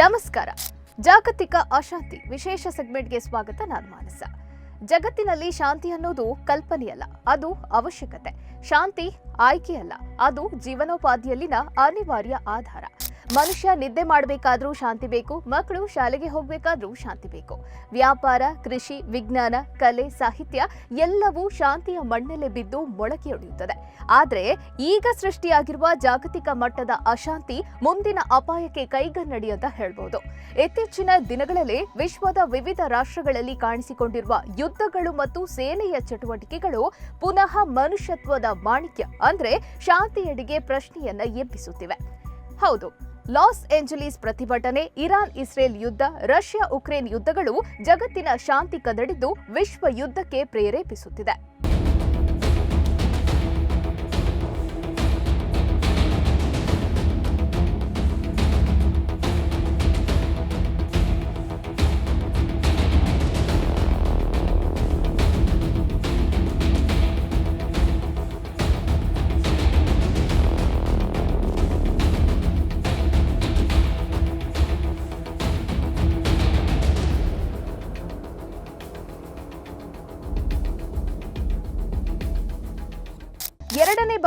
ನಮಸ್ಕಾರ. ಜಾಗತಿಕ ಅಶಾಂತಿ ವಿಶೇಷ ಸೆಗ್ಮೆಂಟ್ಗೆ ಸ್ವಾಗತ ನಾನು ಮಾನಸ. ಜಗತ್ತಿನಲ್ಲಿ ಶಾಂತಿ ಅನ್ನೋದು ಕಲ್ಪನೆಯಲ್ಲ, ಅದು ಅವಶ್ಯಕತೆ. ಶಾಂತಿ ಆಯ್ಕೆಯಲ್ಲ, ಅದು ಜೀವನೋಪಾಧಿಯಲ್ಲಿನ ಅನಿವಾರ್ಯ ಆಧಾರ. ಮನುಷ್ಯ ನಿದ್ದೆ ಮಾಡಬೇಕಾದ್ರೂ ಶಾಂತಿ ಬೇಕು, ಮಕ್ಕಳು ಶಾಲೆಗೆ ಹೋಗಬೇಕಾದ್ರೂ ಶಾಂತಿ ಬೇಕು. ವ್ಯಾಪಾರ, ಕೃಷಿ, ವಿಜ್ಞಾನ, ಕಲೆ, ಸಾಹಿತ್ಯ ಎಲ್ಲವೂ ಶಾಂತಿಯ ಮಣ್ಣಲ್ಲಿ ಬಿದ್ದು ಮೊಳಕೆಯೊಡೆಯುತ್ತದೆ ಆದರೆ ಈಗ ಸೃಷ್ಟಿಯಾಗಿರುವ ಜಾಗತಿಕ ಮಟ್ಟದ ಅಶಾಂತಿ ಮುಂದಿನ ಅಪಾಯಕ್ಕೆ ಕೈಗನ್ನಡಿ ಅಂತ ಹೇಳ್ಬೋದು. ಇತ್ತೀಚಿನ ದಿನಗಳಲ್ಲಿ ವಿಶ್ವದ ವಿವಿಧ ರಾಷ್ಟ್ರಗಳಲ್ಲಿ ಕಾಣಿಸಿಕೊಂಡಿರುವ ಯುದ್ಧಗಳು ಮತ್ತು ಸೇನೆಯ ಚಟುವಟಿಕೆಗಳು ಪುನಃ ಮನುಷ್ಯತ್ವದ ಮಾಣಿಕ್ಯ ಅಂದ್ರೆ ಶಾಂತಿಯಡಿಗೆ ಪ್ರಶ್ನೆಯನ್ನ ಎಬ್ಬಿಸುತ್ತಿವೆ. ಹೌದು ಲಾಸ್ ಏಂಜಲೀಸ್ ಪ್ರತಿಭಟನೆ, ಇರಾನ್ ಇಸ್ರೇಲ್ ಯುದ್ಧ, ರಷ್ಯಾ ಉಕ್ರೇನ್ ಯುದ್ಧಗಳು ಜಗತ್ತಿನ ಶಾಂತಿ ಕದಡಿದ್ದು ವಿಶ್ವ ಯುದ್ಧಕ್ಕೆ ಪ್ರೇರೇಪಿಸುತ್ತಿದೆ.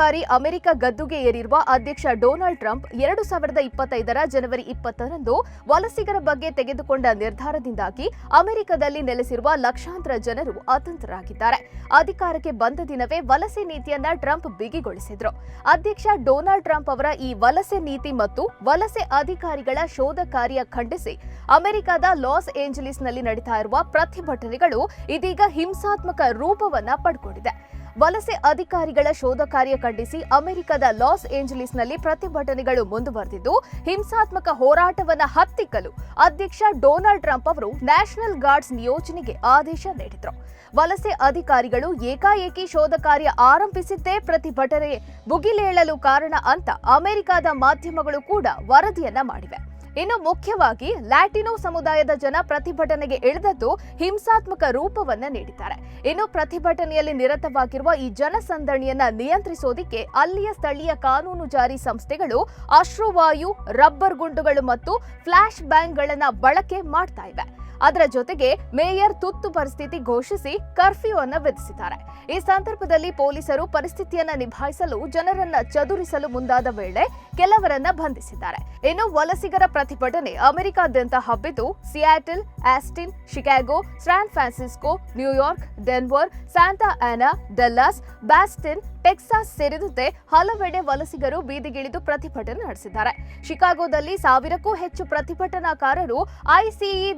ಬಾರಿ ಅಮೆರಿಕ ಗದ್ದುಗೆ ಏರಿರುವ ಅಧ್ಯಕ್ಷ ಡೊನಾಲ್ಡ್ ಟ್ರಂಪ್ ಎರಡು ಸಾವಿರದ ಇಪ್ಪತ್ತೈದರ ಜನವರಿ ಇಪ್ಪತ್ತರಂದು ವಲಸಿಗರ ಬಗ್ಗೆ ತೆಗೆದುಕೊಂಡ ನಿರ್ಧಾರದಿಂದಾಗಿ ಅಮೆರಿಕದಲ್ಲಿ ನೆಲೆಸಿರುವ ಲಕ್ಷಾಂತರ ಜನರು ಅತಂತ್ರರಾಗಿದ್ದಾರೆ. ಅಧಿಕಾರಕ್ಕೆ ಬಂದ ದಿನವೇ ವಲಸೆ ನೀತಿಯನ್ನ ಟ್ರಂಪ್ ಬಿಗಿಗೊಳಿಸಿದ್ರು. ಅಧ್ಯಕ್ಷ ಡೊನಾಲ್ಡ್ ಟ್ರಂಪ್ ಅವರ ಈ ವಲಸೆ ನೀತಿ ಮತ್ತು ವಲಸೆ ಅಧಿಕಾರಿಗಳ ಶೋಧ ಕಾರ್ಯ ಖಂಡಿಸಿ ಅಮೆರಿಕದ ಲಾಸ್ ಏಂಜಲೀಸ್ನಲ್ಲಿ ನಡೀತಾ ಇರುವ ಪ್ರತಿಭಟನೆಗಳು ಇದೀಗ ಹಿಂಸಾತ್ಮಕ ರೂಪವನ್ನ ಪಡ್ಕೊಂಡಿದೆ. ವಲಸೆ ಅಧಿಕಾರಿಗಳ ಶೋಧ ಕಾರ್ಯ ಖಂಡಿಸಿ ಅಮೆರಿಕದ ಲಾಸ್ ಏಂಜಲೀಸ್ನಲ್ಲಿ ಪ್ರತಿಭಟನೆಗಳು ಮುಂದುವರೆದಿದ್ದು, ಹಿಂಸಾತ್ಮಕ ಹೋರಾಟವನ್ನು ಹತ್ತಿಕ್ಕಲು ಅಧ್ಯಕ್ಷ ಡೊನಾಲ್ಡ್ ಟ್ರಂಪ್ ಅವರು ನ್ಯಾಷನಲ್ ಗಾರ್ಡ್ಸ್ ನಿಯೋಜನೆಗೆ ಆದೇಶ ನೀಡಿದರು. ವಲಸೆ ಅಧಿಕಾರಿಗಳು ಏಕಾಏಕಿ ಶೋಧ ಕಾರ್ಯ ಆರಂಭಿಸಿದ್ದೇ ಪ್ರತಿಭಟನೆ ಭುಗಿಲೇಳಲು ಕಾರಣ ಅಂತ ಅಮೆರಿಕದ ಮಾಧ್ಯಮಗಳು ಕೂಡ ವರದಿಯನ್ನ ಮಾಡಿವೆ. ಇನ್ನು ಮುಖ್ಯವಾಗಿ ಲ್ಯಾಟಿನೋ ಸಮುದಾಯದ ಜನ ಪ್ರತಿಭಟನೆಗೆ ಇಳಿದದ್ದು ಹಿಂಸಾತ್ಮಕ ರೂಪವನ್ನ ನೀಡಿದ್ದಾರೆ. ಇನ್ನು ಪ್ರತಿಭಟನೆಯಲ್ಲಿ ನಿರತವಾಗಿರುವ ಈ ಜನಸಂದಣಿಯನ್ನ ನಿಯಂತ್ರಿಸೋದಿಕ್ಕೆ ಅಲ್ಲಿಯ ಸ್ಥಳೀಯ ಕಾನೂನು ಜಾರಿ ಸಂಸ್ಥೆಗಳು ಅಶ್ರುವಾಯು, ರಬ್ಬರ್ ಗುಂಡುಗಳು ಮತ್ತು ಫ್ಲಾಶ್ ಬ್ಯಾಂಗ್ಗಳನ್ನ ಬಳಕೆ ಮಾಡ್ತಾ ಇವೆ. ಅದರ ಜೊತೆಗೆ ಮೇಯರ್ ತುತ್ತು ಪರಿಸ್ಥಿತಿ ಘೋಷಿಸಿ ಕರ್ಫ್ಯೂ ಅನ್ನು ವಿಧಿಸಿದ್ದಾರೆ. ಈ ಸಂದರ್ಭದಲ್ಲಿ ಪೊಲೀಸರು ಪರಿಸ್ಥಿತಿಯನ್ನ ನಿಭಾಯಿಸಲು, ಜನರನ್ನ ಚದುರಿಸಲು ಮುಂದಾದ ವೇಳೆ ಕೆಲವರನ್ನ ಬಂಧಿಸಿದ್ದಾರೆ. ಇನ್ನು ವಲಸಿಗರ ಪ್ರತಿಭಟನೆ ಅಮೆರಿಕಾದ್ಯಂತ ಹಬ್ಬಿದ್ದು Seattle, Austin, Chicago, San Francisco, New York, Denver, Santa Ana, Dallas, ಬ್ಯಾಸ್ಟಿನ್, Texas ಸೇರಿದಂತೆ ಹಲವೆಡೆ ವಲಸಿಗರು ಬೀದಿಗಿಳಿದು ಪ್ರತಿಭಟನೆ ನಡೆಸಿದ್ದಾರೆ. ಶಿಕಾಗೋದಲ್ಲಿ ಸಾವಿರಕ್ಕೂ ಹೆಚ್ಚು ಪ್ರತಿಭಟನಾಕಾರರು ಐಸಿಇ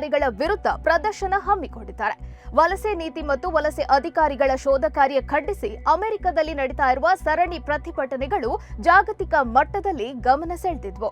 ದಮನಕಾರಿಗಳ ವಿರುದ್ಧ ಪ್ರದರ್ಶನ ಹಮ್ಮಿಕೊಂಡಿದ್ದಾರೆ. ವಲಸೆ ನೀತಿ ಮತ್ತು ವಲಸೆ ಅಧಿಕಾರಿಗಳ ಶೋಧ ಕಾರ್ಯ ಖಂಡಿಸಿ ಅಮೆರಿಕದಲ್ಲಿ ನಡೀತಾ ಇರುವ ಸರಣಿ ಪ್ರತಿಭಟನೆಗಳು ಜಾಗತಿಕ ಮಟ್ಟದಲ್ಲಿ ಗಮನ ಸೆಳೆದಿದ್ವು.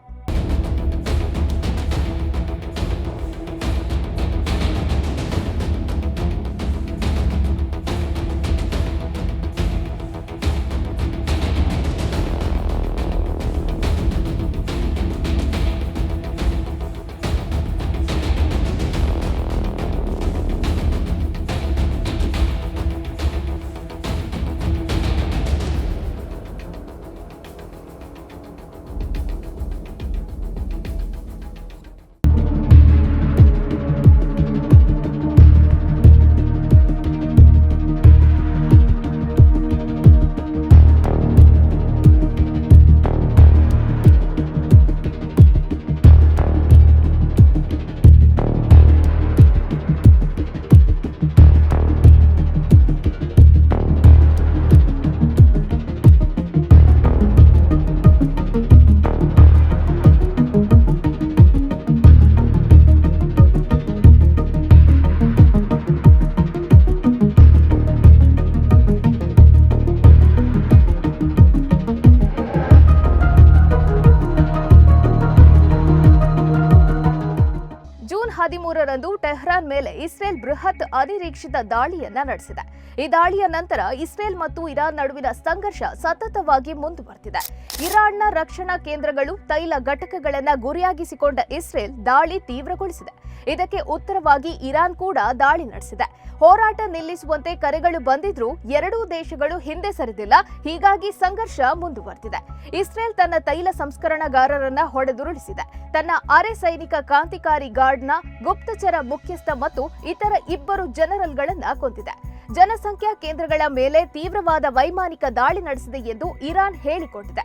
ಹದಿಮೂರರಂದು ಟೆಹ್ರಾನ್ ಮೇಲೆ ಇಸ್ರೇಲ್ ಬೃಹತ್ ಅನಿರೀಕ್ಷಿತ ದಾಳಿಯನ್ನ ನಡೆಸಿದೆ. ಈ ದಾಳಿಯ ನಂತರ ಇಸ್ರೇಲ್ ಮತ್ತು ಇರಾನ್ ನಡುವಿನ ಸಂಘರ್ಷ ಸತತವಾಗಿ ಮುಂದುವರೆದಿದೆ. ಇರಾನ್ನ ರಕ್ಷಣಾ ಕೇಂದ್ರಗಳು ತೈಲ ಘಟಕಗಳನ್ನ ಗುರಿಯಾಗಿಸಿಕೊಂಡ ಇಸ್ರೇಲ್ ದಾಳಿ ತೀವ್ರಗೊಳಿಸಿದೆ. ಇದಕ್ಕೆ ಉತ್ತರವಾಗಿ ಇರಾನ್ ಕೂಡ ದಾಳಿ ನಡೆಸಿದೆ. ಹೋರಾಟ ನಿಲ್ಲಿಸುವಂತೆ ಕರೆಗಳು ಬಂದಿದ್ರೂ ಎರಡೂ ದೇಶಗಳು ಹಿಂದೆ ಸರಿದಿಲ್ಲ. ಹೀಗಾಗಿ ಸಂಘರ್ಷ ಮುಂದುವರೆದಿದೆ. ಇಸ್ರೇಲ್ ತನ್ನ ತೈಲ ಸಂಸ್ಕರಣಾಗಾರರನ್ನ ಹೊಡೆದುರುಳಿಸಿದೆ. ತನ್ನ ಅರೆ ಸೈನಿಕ ಕ್ರಾಂತಿಕಾರಿ ಗಾರ್ಡ್ನ ಗುಪ್ತಚರ ಮುಖ್ಯಸ್ಥ ಮತ್ತು ಇತರ ಇಬ್ಬರು ಜನರಲ್ಗಳನ್ನ ಕೊಂದಿದೆ. ಜನಸಂಖ್ಯಾ ಕೇಂದ್ರಗಳ ಮೇಲೆ ತೀವ್ರವಾದ ವೈಮಾನಿಕ ದಾಳಿ ನಡೆಸಿದೆ ಎಂದು ಇರಾನ್ ಹೇಳಿಕೊಂಡಿದೆ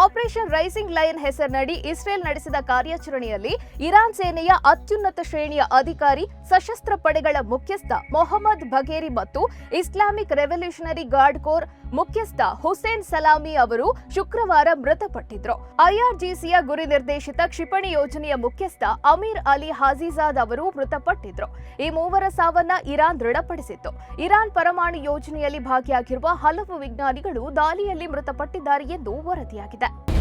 ಆಪರೇಷನ್ ರೈಸಿಂಗ್ ಲಯನ್ ಹೆಸರಿನಡಿ ಇಸ್ರೇಲ್ ನಡೆಸಿದ ಕಾರ್ಯಾಚರಣೆಯಲ್ಲಿ ಇರಾನ್ ಸೇನೆಯ ಅತ್ಯುನ್ನತ ಶ್ರೇಣಿಯ ಅಧಿಕಾರಿ, ಸಶಸ್ತ್ರ ಪಡೆಗಳ ಮುಖ್ಯಸ್ಥ ಮೊಹಮ್ಮದ್ ಬಘೇರಿ ಮತ್ತು ಇಸ್ಲಾಮಿಕ್ ರೆವಲ್ಯೂಷನರಿ ಗಾರ್ಡ್ ಕೋರ್ ಮುಖ್ಯಸ್ಥ ಹುಸೇನ್ ಸಲಾಮಿ ಅವರು ಶುಕ್ರವಾರ ಮೃತಪಟ್ಟಿದ್ರು. ಐಆರ್ಜಿಸಿಯ ಗುರಿ ನಿರ್ದೇಶಿತ ಕ್ಷಿಪಣಿ ಯೋಜನೆಯ ಮುಖ್ಯಸ್ಥ ಅಮೀರ್ ಅಲಿ ಹಾಜಿಜಾದ್ ಅವರು ಮೃತಪಟ್ಟಿದ್ರು. ಈ ಮೂವರ ಸಾವನ್ನ ಇರಾನ್ ದೃಢಪಡಿಸಿತ್ತು. ಇರಾನ್ ಪರಮಾಣು ಯೋಜನೆಯಲ್ಲಿ ಭಾಗಿಯಾಗಿರುವ ಹಲವು ವಿಜ್ಞಾನಿಗಳು ದಾಳಿಯಲ್ಲಿ ಮೃತಪಟ್ಟಿದ್ದಾರೆ ಎಂದು ವರದಿಯಾಗಿದೆ.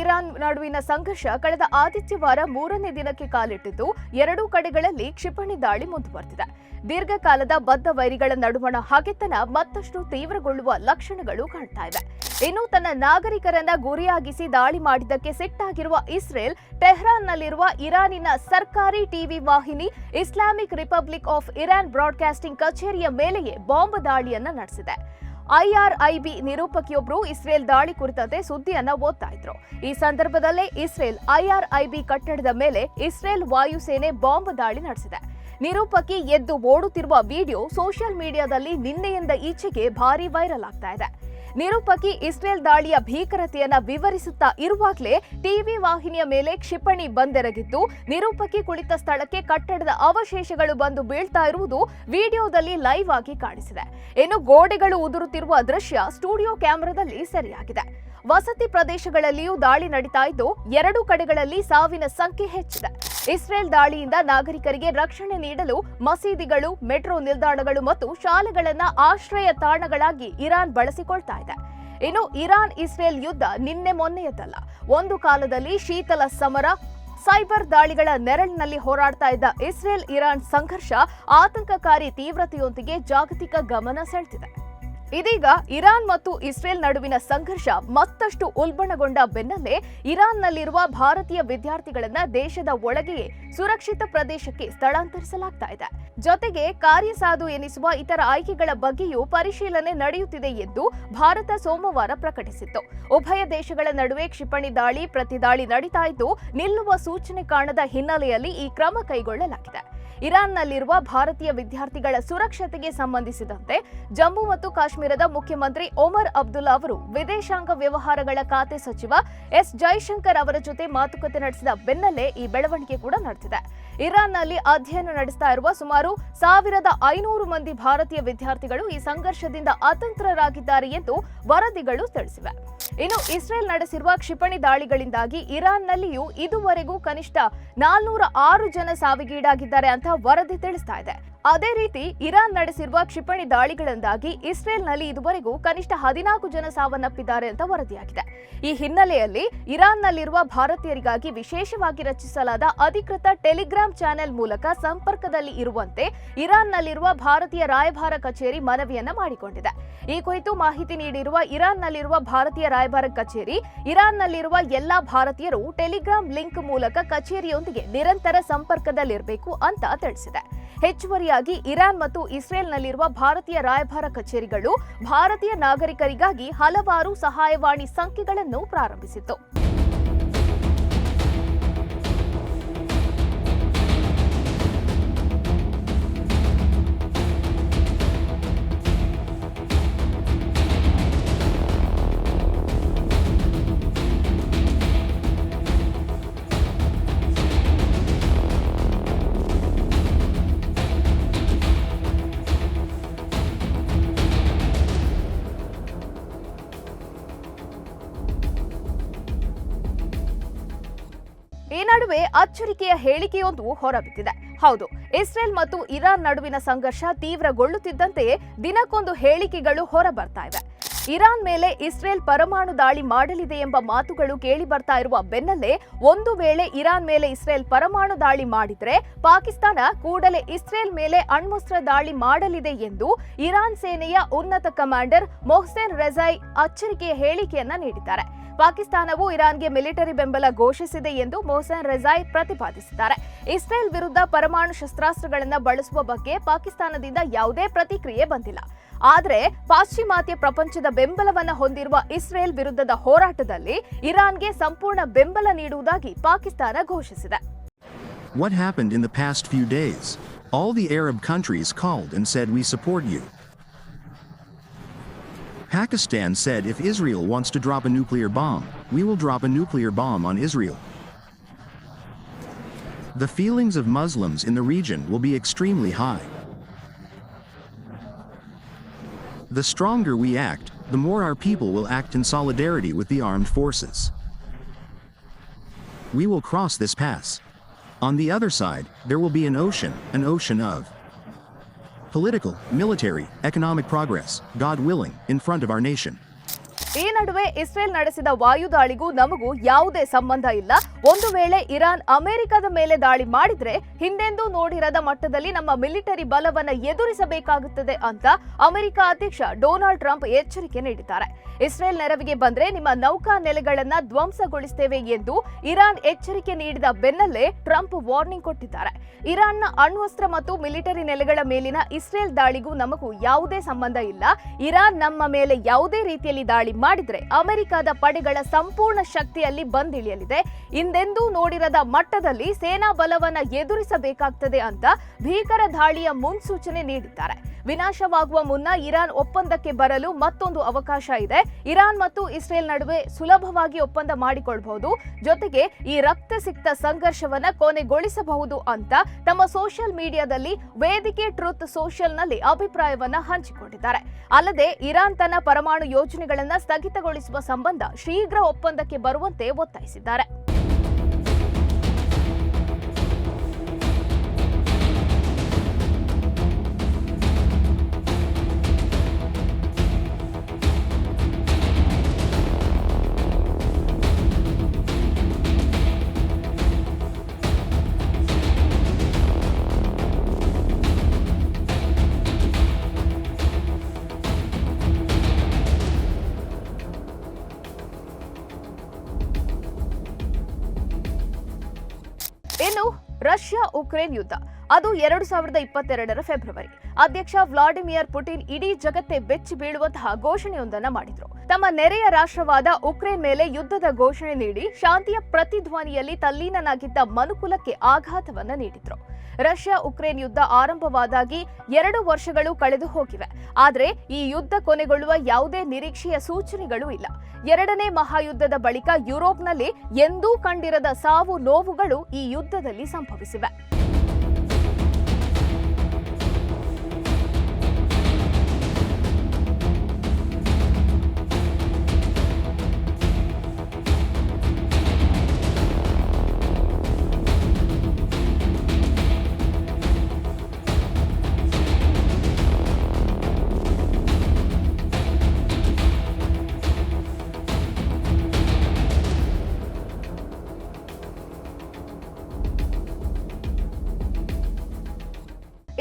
ಇರಾನ್ ನಡುವಿನ ಸಂಘರ್ಷ ಕಳೆದ ಆದಿತ್ಯವಾರ ಮೂರನೇ ದಿನಕ್ಕೆ ಕಾಲಿಟ್ಟಿದ್ದು, ಎರಡೂ ಕಡೆಗಳಲ್ಲಿ ಕ್ಷಿಪಣಿ ದಾಳಿ ಮುಂದುವರೆದಿದೆ. ದೀರ್ಘಕಾಲದ ಬದ್ಧ ವೈರಿಗಳ ನಡುವಣ ಹಗೆತನ ಮತ್ತಷ್ಟು ತೀವ್ರಗೊಳ್ಳುವ ಲಕ್ಷಣಗಳು ಕಾಣ್ತಾ ಇವೆ. ಇನ್ನು ತನ್ನ ನಾಗರಿಕರನ್ನ ಗುರಿಯಾಗಿಸಿ ದಾಳಿ ಮಾಡಿದ್ದಕ್ಕೆ ಸಿಟ್ಟಾಗಿರುವ ಇಸ್ರೇಲ್ ಟೆಹ್ರಾನ್ನಲ್ಲಿರುವ ಇರಾನಿನ ಸರ್ಕಾರಿ ಟಿವಿ ವಾಹಿನಿ Islamic Republic of Iran broadcasting ಕಚೇರಿಯ ಮೇಲೆಯೇ ಬಾಂಬ್ ದಾಳಿಯನ್ನ ನಡೆಸಿದೆ. ಐಆರ್ಐಬಿ ನಿರೂಪಕಿಯೊಬ್ಬರು ಇಸ್ರೇಲ್ ದಾಳಿ ಕುರಿತಂತೆ ಸುದ್ದಿಯನ್ನ ಓದ್ತಾ ಇದ್ರು. ಈ ಸಂದರ್ಭದಲ್ಲೇ ಇಸ್ರೇಲ್ ಐಆರ್ಐಬಿ ಕಟ್ಟಡದ ಮೇಲೆ ಇಸ್ರೇಲ್ ವಾಯುಸೇನೆ ಬಾಂಬ್ ದಾಳಿ ನಡೆಸಿದೆ. ನಿರೂಪಕಿ ಎದ್ದು ಓಡುತ್ತಿರುವ ವಿಡಿಯೋ ಸೋಷಿಯಲ್ ಮೀಡಿಯಾದಲ್ಲಿ ನಿನ್ನೆಯಿಂದ ಈಚೆಗೆ ಭಾರಿ ವೈರಲ್ ಆಗ್ತಾ ಇದೆ. ನಿರೂಪಕಿ ಇಸ್ರೇಲ್ ದಾಳಿಯ ಭೀಕರತೆಯನ್ನ ವಿವರಿಸುತ್ತಾ ಇರುವಾಗಲೇ ಟಿವಿ ವಾಹಿನಿಯ ಮೇಲೆ ಕ್ಷಿಪಣಿ ಬಂದೆರಗಿದ್ದು, ನಿರೂಪಕಿ ಕುಳಿತ ಸ್ಥಳಕ್ಕೆ ಕಟ್ಟಡದ ಅವಶೇಷಗಳು ಬಂದು ಬೀಳ್ತಾ ಇರುವುದು ವಿಡಿಯೋದಲ್ಲಿ ಲೈವ್ ಆಗಿ ಕಾಣಿಸಿದೆ. ಇನ್ನು ಗೋಡೆಗಳು ಉದುರುತ್ತಿರುವ ದೃಶ್ಯ ಸ್ಟುಡಿಯೋ ಕ್ಯಾಮೆರಾದಲ್ಲಿ ಸೆರೆಯಾಗಿದೆ. ವಸತಿ ಪ್ರದೇಶಗಳಲ್ಲಿಯೂ ದಾಳಿ ನಡೀತಾ ಇದ್ದು, ಎರಡು ಕಡೆಗಳಲ್ಲಿ ಸಾವಿನ ಸಂಖ್ಯೆ ಹೆಚ್ಚಿದೆ. ಇಸ್ರೇಲ್ ದಾಳಿಯಿಂದ ನಾಗರಿಕರಿಗೆ ರಕ್ಷಣೆ ನೀಡಲು ಮಸೀದಿಗಳು, ಮೆಟ್ರೋ ನಿಲ್ದಾಣಗಳು ಮತ್ತು ಶಾಲೆಗಳನ್ನ ಆಶ್ರಯ ತಾಣಗಳಾಗಿ ಇರಾನ್ ಬಳಸಿಕೊಳ್ತಾ ಇದೆ. ಇನ್ನು ಇರಾನ್ ಇಸ್ರೇಲ್ ಯುದ್ಧ ನಿನ್ನೆ ಮೊನ್ನೆಯದಲ್ಲ ಒಂದು ಕಾಲದಲ್ಲಿ ಶೀತಲ ಸಮರ, ಸೈಬರ್ ದಾಳಿಗಳ ನೆರಳಿನಲ್ಲಿ ಹೋರಾಡ್ತಾ ಇದ್ದ ಇಸ್ರೇಲ್ ಇರಾನ್ ಸಂಘರ್ಷ ಆತಂಕಕಾರಿ ತೀವ್ರತೆಯೊಂದಿಗೆ ಜಾಗತಿಕ ಗಮನ ಸೆಳೆದಿದೆ. ಇದೀಗ ಇರಾನ್ ಮತ್ತು ಇಸ್ರೇಲ್ ನಡುವಿನ ಸಂಘರ್ಷ ಮತ್ತಷ್ಟು ಉಲ್ಬಣಗೊಂಡ ಬೆನ್ನಲ್ಲೇ ಇರಾನ್ನಲ್ಲಿರುವ ಭಾರತೀಯ ವಿದ್ಯಾರ್ಥಿಗಳನ್ನ ದೇಶದ ಒಳಗೆಯೇ ಸುರಕ್ಷಿತ ಪ್ರದೇಶಕ್ಕೆ ಸ್ಥಳಾಂತರಿಸಲಾಗ್ತಾ ಇದೆ. ಜೊತೆಗೆ ಕಾರ್ಯಸಾಧು ಎನಿಸುವ ಇತರ ಆಯ್ಕೆಗಳ ಬಗ್ಗೆಯೂ ಪರಿಶೀಲನೆ ನಡೆಯುತ್ತಿದೆ ಎಂದು ಭಾರತ ಸೋಮವಾರ ಪ್ರಕಟಿಸಿತ್ತು. ಉಭಯ ದೇಶಗಳ ನಡುವೆ ಕ್ಷಿಪಣಿ ದಾಳಿ, ಪ್ರತಿದಾಳಿ ನಡೀತಾ ಇದ್ದು ನಿಲ್ಲುವ ಸೂಚನೆ ಕಾಣದ ಹಿನ್ನೆಲೆಯಲ್ಲಿ ಈ ಕ್ರಮ ಕೈಗೊಳ್ಳಲಾಗಿದೆ. ಇರಾನ್ನಲ್ಲಿರುವ ಭಾರತೀಯ ವಿದ್ಯಾರ್ಥಿಗಳ ಸುರಕ್ಷತೆಗೆ ಸಂಬಂಧಿಸಿದಂತೆ ಜಮ್ಮು ಮತ್ತು ಕಾಶ್ಮೀರದ ಮುಖ್ಯಮಂತ್ರಿ ಒಮರ್ ಅಬ್ದುಲ್ಲಾ ಅವರು ವಿದೇಶಾಂಗ ವ್ಯವಹಾರಗಳ ಖಾತೆ ಸಚಿವ ಎಸ್ ಜೈಶಂಕರ್ ಅವರ ಜೊತೆ ಮಾತುಕತೆ ನಡೆಸಿದ ಬೆನ್ನಲ್ಲೇ ಈ ಬೆಳವಣಿಗೆ ಕೂಡ ನಡೆದಿದೆ. ಇರಾನ್ನಲ್ಲಿ ಅಧ್ಯಯನ ನಡೆಸ್ತಾ ಇರುವ ಸುಮಾರು ಸಾವಿರದ ಐನೂರು ಮಂದಿ ಭಾರತೀಯ ವಿದ್ಯಾರ್ಥಿಗಳು ಈ ಸಂಘರ್ಷದಿಂದ ಅತಂತ್ರರಾಗಿದ್ದಾರೆ ಎಂದು ವರದಿಗಳು ತಿಳಿಸಿವೆ. ಇನ್ನು ಇಸ್ರೇಲ್ ನಡೆಸಿರುವ ಕ್ಷಿಪಣಿ ದಾಳಿಗಳಿಂದಾಗಿ ಇರಾನ್ನಲ್ಲಿಯೂ ಇದುವರೆಗೂ ಕನಿಷ್ಠ ನಾಲ್ನೂರ ಆರು ಜನ ಸಾವಿಗೀಡಾಗಿದ್ದಾರೆ ಅಂತ ವರದಿ ತಿಳಿಸ್ತಾ ಇದೆ. ಅದೇ ರೀತಿ ಇರಾನ್ ನಡೆಸಿರುವ ಕ್ಷಿಪಣಿ ದಾಳಿಗಳಿಂದಾಗಿ ಇಸ್ರೇಲ್ನಲ್ಲಿ ಇದುವರೆಗೂ ಕನಿಷ್ಠ ಹದಿನಾಲ್ಕು ಜನ ಸಾವನ್ನಪ್ಪಿದ್ದಾರೆ ಅಂತ ವರದಿಯಾಗಿದೆ. ಈ ಹಿನ್ನೆಲೆಯಲ್ಲಿ ಇರಾನ್ನಲ್ಲಿರುವ ಭಾರತೀಯರಿಗಾಗಿ ವಿಶೇಷವಾಗಿ ರಚಿಸಲಾದ ಅಧಿಕೃತ ಟೆಲಿಗ್ರಾಮ್ ಚಾನೆಲ್ ಮೂಲಕ ಸಂಪರ್ಕದಲ್ಲಿ ಇರುವಂತೆ ಇರಾನ್ನಲ್ಲಿರುವ ಭಾರತೀಯ ರಾಯಭಾರ ಕಚೇರಿ ಮನವಿಯನ್ನ ಮಾಡಿಕೊಂಡಿದೆ. ಈ ಕುರಿತು ಮಾಹಿತಿ ನೀಡಿರುವ ಇರಾನ್ನಲ್ಲಿರುವ ಭಾರತೀಯ ರಾಯಭಾರ ಕಚೇರಿ, ಇರಾನ್ನಲ್ಲಿರುವ ಎಲ್ಲಾ ಭಾರತೀಯರು ಟೆಲಿಗ್ರಾಮ್ ಲಿಂಕ್ ಮೂಲಕ ಕಚೇರಿಯೊಂದಿಗೆ ನಿರಂತರ ಸಂಪರ್ಕದಲ್ಲಿರಬೇಕು ಅಂತ ತಿಳಿಸಿದೆ. ಹೆಚ್ಚುವರಿಯಾಗಿ ಇರಾನ್ ಮತ್ತು ಇಸ್ರೇಲ್ನಲ್ಲಿರುವ ಭಾರತೀಯ ರಾಯಭಾರ ಕಚೇರಿಗಳು ಭಾರತೀಯ ನಾಗರಿಕರಿಗಾಗಿ ಹಲವಾರು ಸಹಾಯವಾಣಿ ಸಂಖ್ಯೆಗಳನ್ನು ಪ್ರಾರಂಭಿಸಿತು ಅಚ್ಚರಿಕೆಯ ಹೇಳಿಕೆಯೊಂದು ಹೊರಬಿದ್ದಿದೆ. ಹೌದು, ಇಸ್ರೇಲ್ ಮತ್ತು ಇರಾನ್ ನಡುವಿನ ಸಂಘರ್ಷ ತೀವ್ರಗೊಳ್ಳುತ್ತಿದ್ದಂತೆಯೇ ದಿನಕ್ಕೊಂದು ಹೇಳಿಕೆಗಳು ಹೊರಬರ್ತಾ ಇವೆ. ಇರಾನ್ ಮೇಲೆ ಇಸ್ರೇಲ್ ಪರಮಾಣು ದಾಳಿ ಮಾಡಲಿದೆ ಎಂಬ ಮಾತುಗಳು ಕೇಳಿ ಬರ್ತಾ ಇರುವ ಬೆನ್ನಲ್ಲೇ ಒಂದು ವೇಳೆ ಇರಾನ್ ಮೇಲೆ ಇಸ್ರೇಲ್ ಪರಮಾಣು ದಾಳಿ ಮಾಡಿದರೆ ಪಾಕಿಸ್ತಾನ ಕೂಡಲೇ ಇಸ್ರೇಲ್ ಮೇಲೆ ಅಣ್ವಸ್ತ್ರ ದಾಳಿ ಮಾಡಲಿದೆ ಎಂದು ಇರಾನ್ ಸೇನೆಯ ಉನ್ನತ ಕಮಾಂಡರ್ ಮೊಹ್ಸೇನ್ ರೆಜೈ ಅಚ್ಚರಿಕೆಯ ಹೇಳಿಕೆಯನ್ನ ನೀಡಿದ್ದಾರೆ. ಪಾಕಿಸ್ತಾನವು ಇರಾನ್ಗೆ ಮಿಲಿಟರಿ ಬೆಂಬಲ ಘೋಷಿಸಿದೆ ಎಂದು ಮೊಹಸನ್ ರೆಜಾಯ್ ಪ್ರತಿಪಾದಿಸಿದ್ದಾರೆ ಇಸ್ರೇಲ್ ವಿರುದ್ಧ ಪರಮಾಣು ಶಸ್ತ್ರಾಸ್ತ್ರಗಳನ್ನು ಬಳಸುವ ಬಗ್ಗೆ ಪಾಕಿಸ್ತಾನದಿಂದ ಯಾವುದೇ ಪ್ರತಿಕ್ರಿಯೆ ಬಂದಿಲ್ಲ ಆದರೆ ಪಾಶ್ಚಿಮಾತ್ಯ ಪ್ರಪಂಚದ ಬೆಂಬಲವನ್ನು ಹೊಂದಿರುವ ಇಸ್ರೇಲ್ ವಿರುದ್ಧದ ಹೋರಾಟದಲ್ಲಿ ಇರಾನ್ಗೆ ಸಂಪೂರ್ಣ ಬೆಂಬಲ ನೀಡುವುದಾಗಿ ಪಾಕಿಸ್ತಾನ ಘೋಷಿಸಿದೆ What happened in the past few days? All the Arab countries called and said, we support you. Pakistan said if Israel wants to drop a nuclear bomb, we will drop a nuclear bomb on Israel. The feelings of Muslims in the region will be extremely high. The stronger we act, the more our people will act in solidarity with the armed forces. We will cross this pass. On the other side, there will be an ocean, an ocean of political, military, economic progress, God willing, in front of our nation. ಈ ನಡುವೆ Israel ನಡೆಸಿದ ವಾಯುದಾಳಿಗೂ ನಮಗೂ ಯಾವುದೇ ಸಂಬಂಧ ಇಲ್ಲ ಒಂದು ವೇಳೆ Iran ಅಮೆರಿಕದ ಮೇಲೆ ದಾಳಿ ಮಾಡಿದ್ರೆ ಹಿಂದೆಂದೂ ನೋಡಿರದ ಮಟ್ಟದಲ್ಲಿ ನಮ್ಮ ಮಿಲಿಟರಿ ಬಲವನ್ನು ಎದುರಿಸಬೇಕಾಗುತ್ತದೆ ಅಂತ ಅಮೆರಿಕ ಅಧ್ಯಕ್ಷ ಡೊನಾಲ್ಡ್ ಟ್ರಂಪ್ ಎಚ್ಚರಿಕೆ ನೀಡಿದ್ದಾರೆ. ಇಸ್ರೇಲ್ ನೆರವಿಗೆ ಬಂದ್ರೆ ನಿಮ್ಮ ನೌಕಾ ನೆಲೆಗಳನ್ನ ಧ್ವಂಸಗೊಳಿಸುತ್ತೇವೆ ಎಂದು ಇರಾನ್ ಎಚ್ಚರಿಕೆ ನೀಡಿದ ಬೆನ್ನಲ್ಲೇ ಟ್ರಂಪ್ ವಾರ್ನಿಂಗ್ ಕೊಟ್ಟಿದ್ದಾರೆ. ಇರಾನ್ನ ಅಣ್ವಸ್ತ್ರ ಮತ್ತು ಮಿಲಿಟರಿ ನೆಲೆಗಳ ಮೇಲಿನ ಇಸ್ರೇಲ್ ದಾಳಿಗೂ ನಮಗೂ ಯಾವುದೇ ಸಂಬಂಧ ಇಲ್ಲ. ಇರಾನ್ ನಮ್ಮ ಮೇಲೆ ಯಾವುದೇ ರೀತಿಯಲ್ಲಿ ದಾಳಿ ಮಾಡಿದ್ರೆ ಅಮೆರಿಕದ ಪಡೆಗಳ ಸಂಪೂರ್ಣ ಶಕ್ತಿಯಲ್ಲಿ ಬಂದಿಳಿಯಲಿದೆ. ಹಿಂದೆಂದೂ ನೋಡಿರದ ಮಟ್ಟದಲ್ಲಿ ಸೇನಾ ಬಲವನ್ನ ಎದುರಿಸಬೇಕಾಗ್ತದೆ ಅಂತ ಭೀಕರ ದಾಳಿಯ ಮುನ್ಸೂಚನೆ ನೀಡಿದ್ದಾರೆ. ವಿನಾಶವಾಗುವ ಮುನ್ನ ಇರಾನ್ ಒಪ್ಪಂದಕ್ಕೆ ಬರಲು ಮತ್ತೊಂದು ಅವಕಾಶ ಇದೆ. ಇರಾನ್ ಮತ್ತು ಇಸ್ರೇಲ್ ನಡುವೆ ಸುಲಭವಾಗಿ ಒಪ್ಪಂದ ಮಾಡಿಕೊಳ್ಳಬಹುದು ಜೊತೆಗೆ ಈ ರಕ್ತಸಿಕ್ತ ಸಂಘರ್ಷವನ್ನ ಕೊನೆಗೊಳಿಸಬಹುದು ಅಂತ ತಮ್ಮ ಸೋಷಿಯಲ್ ಮೀಡಿಯಾದಲ್ಲಿ ವೇದಿಕೆ ಟ್ರೂತ್ ಸೋಷಿಯಲ್ನಲ್ಲಿ ಅಭಿಪ್ರಾಯವನ್ನ ಹಂಚಿಕೊಂಡಿದ್ದಾರೆ. ಅಲ್ಲದೆ ಇರಾನ್ ತನ್ನ ಪರಮಾಣು ಯೋಜನೆಗಳನ್ನ ಸ್ಥಗಿತಗೊಳಿಸುವ ಸಂಬಂಧ ಶೀಘ್ರ ಒಪ್ಪಂದಕ್ಕೆ ಬರುವಂತೆ ಒತ್ತಾಯಿಸಿದ್ದಾರೆ. ಇನ್ನು ರಷ್ಯಾ ಉಕ್ರೇನ್ ಯುದ್ಧ. ಅದು ಎರಡು ಸಾವಿರದ ಇಪ್ಪತ್ತೆರಡರ ಫೆಬ್ರವರಿ. ಅಧ್ಯಕ್ಷ ವ್ಲಾಡಿಮಿಯರ್ ಪುಟಿನ್ ಇಡೀ ಜಗತ್ತೇ ಬೆಚ್ಚಿ ಬೀಳುವಂತಹ ಘೋಷಣೆಯೊಂದನ್ನ ಮಾಡಿದ್ರು. ತಮ್ಮ ನೆರೆಯ ರಾಷ್ಟ್ರವಾದ ಉಕ್ರೇನ್ ಮೇಲೆ ಯುದ್ಧದ ಘೋಷಣೆ ನೀಡಿ, ಶಾಂತಿಯ ಪ್ರತಿಧ್ವನಿಯಲ್ಲಿ ತಲ್ಲೀನನಾಗಿದ್ದ ಮನುಕುಲಕ್ಕೆ ಆಘಾತವನ್ನ ನೀಡಿದ್ರು. ರಷ್ಯಾ ಉಕ್ರೇನ್ ಯುದ್ಧ ಆರಂಭವಾದಾಗಿ ಎರಡು ವರ್ಷಗಳು ಕಳೆದು ಹೋಗಿವೆ. ಆದರೆ ಈ ಯುದ್ಧ ಕೊನೆಗೊಳ್ಳುವ ಯಾವುದೇ ನಿರೀಕ್ಷೆಯ ಸೂಚನೆಗಳು ಇಲ್ಲ. ಎರಡನೇ ಮಹಾಯುದ್ಧದ ಬಳಿಕ ಯುರೋಪ್ನಲ್ಲಿ ಎಂದೂ ಕಂಡಿರದ ಸಾವು ನೋವುಗಳು ಈ ಯುದ್ಧದಲ್ಲಿ ಸಂಭವಿಸಿವೆ.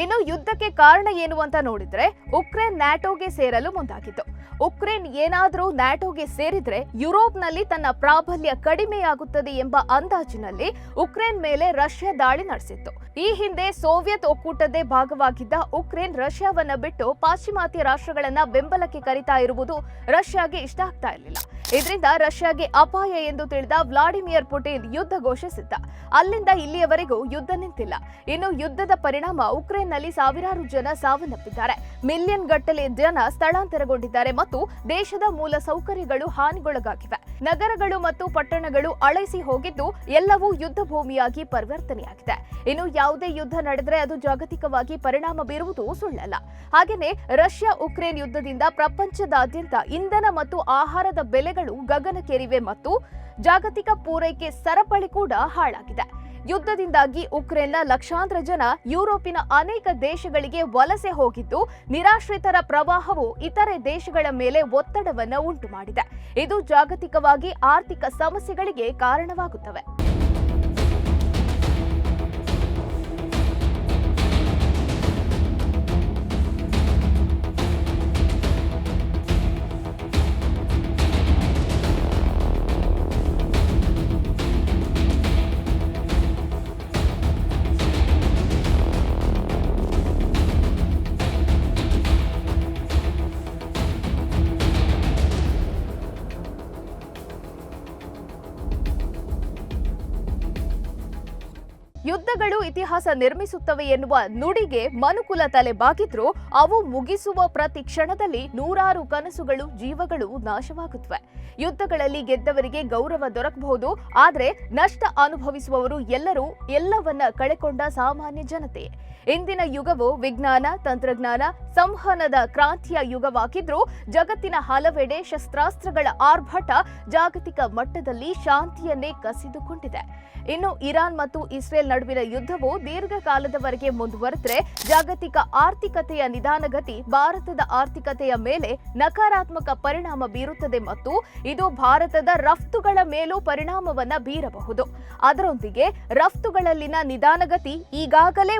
ಇನ್ನು ಯುದ್ಧಕ್ಕೆ ಕಾರಣ ಏನು ಅಂತ ನೋಡಿದ್ರೆ ಉಕ್ರೇನ್ ನ್ಯಾಟೋಗೆ ಸೇರಲು ಮುಂದಾಗಿತ್ತು. ಉಕ್ರೇನ್ ಏನಾದರೂ ನ್ಯಾಟೋಗೆ ಸೇರಿದ್ರೆ ಯುರೋಪ್ನಲ್ಲಿ ತನ್ನ ಪ್ರಾಬಲ್ಯ ಕಡಿಮೆಯಾಗುತ್ತದೆ ಎಂಬ ಅಂದಾಜಿನಲ್ಲಿ ಉಕ್ರೇನ್ ಮೇಲೆ ರಷ್ಯಾ ದಾಳಿ ನಡೆಸಿತ್ತು. ಈ ಹಿಂದೆ ಸೋವಿಯತ್ ಒಕ್ಕೂಟದೇ ಭಾಗವಾಗಿದ್ದ ಉಕ್ರೇನ್ ರಷ್ಯಾವನ್ನ ಬಿಟ್ಟು ಪಾಶ್ಚಿಮಾತ್ಯ ರಾಷ್ಟ್ರಗಳನ್ನ ಬೆಂಬಲಕ್ಕೆ ಕರಿತಾ ಇರುವುದು ರಷ್ಯಾಗೆ ಇಷ್ಟ ಆಗ್ತಾ ಇರಲಿಲ್ಲ. ಇದರಿಂದ ರಷ್ಯಾಗೆ ಅಪಾಯ ಎಂದು ತಿಳಿದ ವ್ಲಾಡಿಮಿಯರ್ ಪುಟಿನ್ ಯುದ್ಧ ಘೋಷಿಸಿದ್ದ. ಅಲ್ಲಿಂದ ಇಲ್ಲಿಯವರೆಗೂ ಯುದ್ಧ ನಿಂತಿಲ್ಲ. ಇನ್ನು ಯುದ್ಧದ ಪರಿಣಾಮ ಉಕ್ರೇನ್ನಲ್ಲಿ ಯುದ್ಧದಲ್ಲಿ ಸಾವಿರಾರು ಜನ ಸಾವನ್ನಪ್ಪಿದ್ದಾರೆ. ಮಿಲಿಯನ್ ಗಟ್ಟಲೆ ಜನ ಸ್ಥಳಾಂತರಗೊಂಡಿದ್ದಾರೆ ಮತ್ತು ದೇಶದ ಮೂಲ ಸೌಕರ್ಯಗಳು ಹಾನಿಗೊಳಗಾಗಿವೆ. ನಗರಗಳು ಮತ್ತು ಪಟ್ಟಣಗಳು ಅಳೈಸಿ ಹೋಗಿದ್ದು ಎಲ್ಲವೂ ಯುದ್ಧ ಭೂಮಿಯಾಗಿ ಪರಿವರ್ತನೆಯಾಗಿದೆ. ಇನ್ನು ಯಾವುದೇ ಯುದ್ಧ ನಡೆದರೆ ಅದು ಜಾಗತಿಕವಾಗಿ ಪರಿಣಾಮ ಬೀರುವುದು ಸುಳ್ಳಲ್ಲ. ಹಾಗೆಯೇ ರಷ್ಯಾ ಉಕ್ರೇನ್ ಯುದ್ಧದಿಂದ ಪ್ರಪಂಚದಾದ್ಯಂತ ಇಂಧನ ಮತ್ತು ಆಹಾರದ ಬೆಲೆಗಳು ಗಗನಕ್ಕೇರಿವೆ ಮತ್ತು ಜಾಗತಿಕ ಪೂರೈಕೆ ಸರಪಳಿ ಕೂಡ ಹಾಳಾಗಿದೆ. ಯುದ್ಧದಿಂದಾಗಿ ಉಕ್ರೇನ್ನ ಲಕ್ಷಾಂತರ ಜನ ಯುರೋಪಿನ ಅನೇಕ ದೇಶಗಳಿಗೆ ವಲಸೆ ಹೋಗಿದ್ದು, ನಿರಾಶ್ರಿತರ ಪ್ರವಾಹವು ಇತರೆ ದೇಶಗಳ ಮೇಲೆ ಒತ್ತಡವನ್ನು ಉಂಟು ಮಾಡಿದೆ ಇದು ಜಾಗತಿಕವಾಗಿ ಆರ್ಥಿಕ ಸಮಸ್ಯೆಗಳಿಗೆ ಕಾರಣವಾಗುತ್ತವೆ. ಯುದ್ಧಗಳು ಇತಿಹಾಸ ನಿರ್ಮಿಸುತ್ತವೆ ಎನ್ನುವ ನುಡಿಗೆ ಮನುಕುಲ ತಲೆ ಬಾಗಿದ್ರೂ ಅವು ಮುಗಿಸುವ ಪ್ರತಿ ಕ್ಷಣದಲ್ಲಿ ನೂರಾರು ಕನಸುಗಳು, ಜೀವಗಳು ನಾಶವಾಗುತ್ತವೆ. ಯುದ್ಧಗಳಲ್ಲಿ ಗೆದ್ದವರಿಗೆ ಗೌರವ ದೊರಕಬಹುದು, ಆದರೆ ನಷ್ಟ ಅನುಭವಿಸುವವರು ಎಲ್ಲರೂ ಎಲ್ಲವನ್ನ ಕಳೆಕೊಂಡ ಸಾಮಾನ್ಯ ಜನತೆ. ಇಂದಿನ ಯುಗವು ವಿಜ್ಞಾನ, ತಂತ್ರಜ್ಞಾನ, ಸಂವಹನದ ಕ್ರಾಂತಿಯ ಯುಗವಾಗಿದ್ರೂ ಜಗತ್ತಿನ ಹಲವೆಡೆ ಶಸ್ತ್ರಾಸ್ತ್ರಗಳ ಆರ್ಭಟ ಜಾಗತಿಕ ಮಟ್ಟದಲ್ಲಿ ಶಾಂತಿಯನ್ನೇ ಕಸಿದುಕೊಂಡಿದೆ. ಇನ್ನು ಇರಾನ್ ಮತ್ತು ಇಸ್ರೇಲ್ ನಡುವಿನ ಯುದ್ಧವು ದೀರ್ಘಕಾಲದವರೆಗೆ ಮುಂದುವರೆದರೆ ಜಾಗತಿಕ ಆರ್ಥಿಕತೆಯ ನಿಧಾನಗತಿ ಭಾರತದ ಆರ್ಥಿಕತೆಯ ಮೇಲೆ ನಕಾರಾತ್ಮಕ ಪರಿಣಾಮ ಬೀರುತ್ತದೆ ಮತ್ತು ಇದು ಭಾರತದ ರಫ್ತುಗಳ ಮೇಲೂ ಪರಿಣಾಮವನ್ನು ಬೀರಬಹುದು. ಅದರೊಂದಿಗೆ ರಫ್ತುಗಳಲ್ಲಿನ ನಿಧಾನಗತಿ ಈಗಾಗಲೇ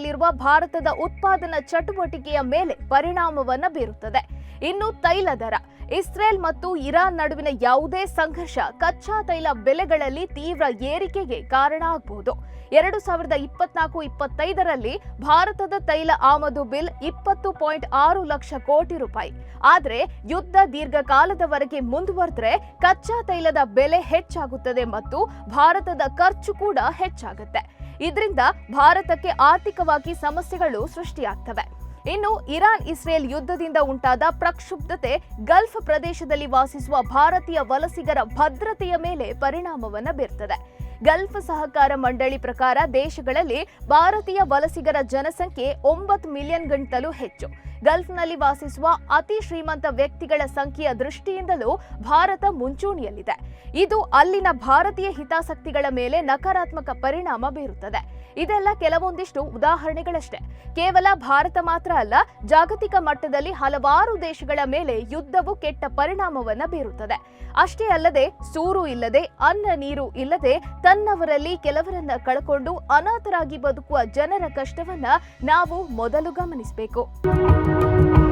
ಒತ್ತಡದಲ್ಲಿರುವ ಭಾರತದ ಉತ್ಪಾದನಾ ಚಟುವಟಿಕೆಯ ಮೇಲೆ ಪರಿಣಾಮವನ್ನು ಬೀರುತ್ತದೆ. ಇನ್ನು ತೈಲ ದರ. ಇಸ್ರೇಲ್ ಮತ್ತು ಇರಾನ್ ನಡುವಿನ ಯಾವುದೇ ಸಂಘರ್ಷ ಕಚ್ಚಾ ತೈಲ ಬೆಲೆಗಳಲ್ಲಿ ತೀವ್ರ ಏರಿಕೆಗೆ ಕಾರಣ ಆಗಬಹುದು ಎರಡು ಸಾವಿರದ ಇಪ್ಪತ್ನಾಲ್ಕು ಇಪ್ಪತ್ತೈದರಲ್ಲಿ ಭಾರತದ ತೈಲ ಆಮದು ಬಿಲ್ ಇಪ್ಪತ್ತು ಪಾಯಿಂಟ್ ಆರು ಲಕ್ಷ ಕೋಟಿ ರೂಪಾಯಿ. ಆದರೆ ಯುದ್ಧ ದೀರ್ಘಕಾಲದವರೆಗೆ ಮುಂದುವರೆದ್ರೆ ಕಚ್ಚಾ ತೈಲದ ಬೆಲೆ ಹೆಚ್ಚಾಗುತ್ತದೆ ಮತ್ತು ಭಾರತದ ಖರ್ಚು ಕೂಡ ಹೆಚ್ಚಾಗುತ್ತೆ. ಇದರಿಂದ ಭಾರತಕ್ಕೆ ಆರ್ಥಿಕವಾಗಿ ಸಮಸ್ಯೆಗಳು ಸೃಷ್ಟಿಯಾಗ್ತವೆ. ಇನ್ನು ಇರಾನ್ ಇಸ್ರೇಲ್ ಯುದ್ಧದಿಂದ ಉಂಟಾದ ಪ್ರಕ್ಷುಬ್ಧತೆ ಗಲ್ಫ್ ಪ್ರದೇಶದಲ್ಲಿ ವಾಸಿಸುವ ಭಾರತೀಯ ವಲಸಿಗರ ಭದ್ರತೆಯ ಮೇಲೆ ಪರಿಣಾಮವನ್ನು ಬೀರ್ತದೆ. ಗಲ್ಫ್ ಸಹಕಾರ ಮಂಡಳಿ ಪ್ರಕಾರ ದೇಶಗಳಲ್ಲಿ ಭಾರತೀಯ ವಲಸಿಗರ ಜನಸಂಖ್ಯೆ ಒಂಬತ್ತು ಮಿಲಿಯನ್ ಗಂಟಲೂ ಹೆಚ್ಚು. ಗಲ್ಫ್ನಲ್ಲಿ ವಾಸಿಸುವ ಅತಿ ಶ್ರೀಮಂತ ವ್ಯಕ್ತಿಗಳ ಸಂಖ್ಯೆಯ ದೃಷ್ಟಿಯಿಂದಲೂ ಭಾರತ ಮುಂಚೂಣಿಯಲ್ಲಿದೆ. ಇದು ಅಲ್ಲಿನ ಭಾರತೀಯ ಹಿತಾಸಕ್ತಿಗಳ ಮೇಲೆ ನಕಾರಾತ್ಮಕ ಪರಿಣಾಮ ಬೀರುತ್ತದೆ. ಇದೆಲ್ಲ ಕೆಲವೊಂದಿಷ್ಟು ಉದಾಹರಣೆಗಳಷ್ಟೇ. ಕೇವಲ ಭಾರತ ಮಾತ್ರ ಅಲ್ಲ, ಜಾಗತಿಕ ಮಟ್ಟದಲ್ಲಿ ಹಲವಾರು ದೇಶಗಳ ಮೇಲೆ ಯುದ್ಧವು ಕೆಟ್ಟ ಪರಿಣಾಮವನ್ನು ಬೀರುತ್ತದೆ. ಅಷ್ಟೇ ಅಲ್ಲದೆ, ಸೂರು ಇಲ್ಲದೆ, ಅನ್ನ ನೀರು ಇಲ್ಲದೆ ತನ್ನವರಲ್ಲಿ ಕೆಲವರನ್ನ ಕಳ್ಕೊಂಡು ಅನಾಥರಾಗಿ ಬದುಕುವ ಜನರ ಕಷ್ಟವನ್ನ ನಾವು ಮೊದಲು ಗಮನಿಸಬೇಕು. Thank you.